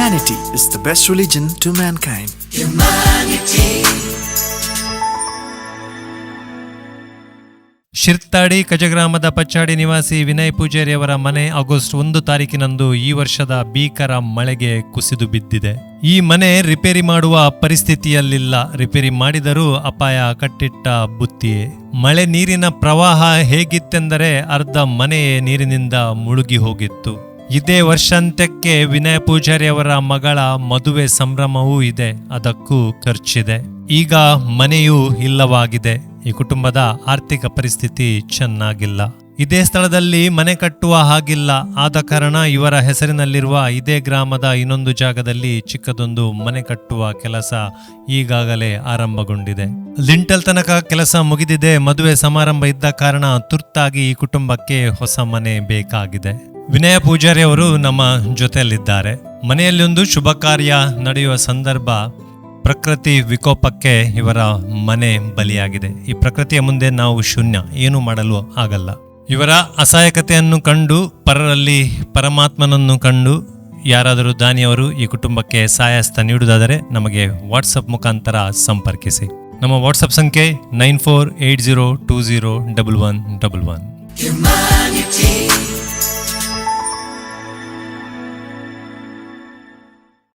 Humanity is the best religion to mankind. Shirthady ಕಜಗ್ರಾಮದ ಪಚ್ಚಾಡಿ ನಿವಾಸಿ ವಿನಯ್ ಪೂಜಾರಿಯವರ ಮನೆ August ಒಂದು ತಾರೀಕಿನಂದು ಈ ವರ್ಷದ ಭೀಕರ ಮಳೆಗೆ ಕುಸಿದು ಬಿದ್ದಿದೆ. ಈ ಮನೆ ರಿಪೇರಿ ಮಾಡುವ ಪರಿಸ್ಥಿತಿಯಲ್ಲಿಲ್ಲ. ರಿಪೇರಿ ಮಾಡಿದರೂ ಅಪಾಯ ಕಟ್ಟಿಟ್ಟ ಬುತ್ತಿಯೇ. ಮಳೆ ನೀರಿನ ಪ್ರವಾಹ ಹೇಗಿತ್ತೆಂದರೆ ಅರ್ಧ ಮನೆಯೇ ನೀರಿನಿಂದ ಮುಳುಗಿ ಹೋಗಿತ್ತು. ಇದೇ ವರ್ಷಾಂತ್ಯಕ್ಕೆ ವಿನಯ ಪೂಜಾರಿಯವರ ಮಗಳ ಮದುವೆ ಸಂಭ್ರಮವೂ ಇದೆ. ಅದಕ್ಕೂ ಖರ್ಚಿದೆ. ಈಗ ಮನೆಯೂ ಇಲ್ಲವಾಗಿದೆ. ಈ ಕುಟುಂಬದ ಆರ್ಥಿಕ ಪರಿಸ್ಥಿತಿ ಚೆನ್ನಾಗಿಲ್ಲ. ಇದೇ ಸ್ಥಳದಲ್ಲಿ ಮನೆ ಕಟ್ಟುವ ಹಾಗಿಲ್ಲ. ಆದ ಕಾರಣ ಇವರ ಹೆಸರಿನಲ್ಲಿರುವ ಇದೇ ಗ್ರಾಮದ ಇನ್ನೊಂದು ಜಾಗದಲ್ಲಿ ಚಿಕ್ಕದೊಂದು ಮನೆ ಕಟ್ಟುವ ಕೆಲಸ ಈಗಾಗಲೇ ಆರಂಭಗೊಂಡಿದೆ. ಲಿಂಟಲ್ ತನಕ ಕೆಲಸ ಮುಗಿದಿದೆ. ಮದುವೆ ಸಮಾರಂಭ ಇದ್ದ ಕಾರಣ ತುರ್ತಾಗಿ ಈ ಕುಟುಂಬಕ್ಕೆ ಹೊಸ ಮನೆ ಬೇಕಾಗಿದೆ. ವಿನಯ ಪೂಜಾರಿ ಅವರು ನಮ್ಮ ಜೊತೆಯಲ್ಲಿದ್ದಾರೆ. ಮನೆಯಲ್ಲಿ ಒಂದು ಶುಭ ಕಾರ್ಯ ನಡೆಯುವ ಸಂದರ್ಭ ಪ್ರಕೃತಿ ವಿಕೋಪಕ್ಕೆ ಇವರ ಮನೆ ಬಲಿಯಾಗಿದೆ. ಈ ಪ್ರಕೃತಿಯ ಮುಂದೆ ನಾವು ಶೂನ್ಯ, ಏನು ಮಾಡಲು ಆಗಲ್ಲ. ಇವರ ಅಸಹಾಯಕತೆಯನ್ನು ಕಂಡು, ಪರರಲ್ಲಿ ಪರಮಾತ್ಮನನ್ನು ಕಂಡು, ಯಾರಾದರೂ ದಾನಿಯವರು ಈ ಕುಟುಂಬಕ್ಕೆ ಸಹಾಯಸ್ತ ನೀಡುವುದಾದರೆ ನಮಗೆ ವಾಟ್ಸಪ್ ಮುಖಾಂತರ ಸಂಪರ್ಕಿಸಿ. ನಮ್ಮ ವಾಟ್ಸಪ್ ಸಂಖ್ಯೆ nine four eight zero two zero double one double one.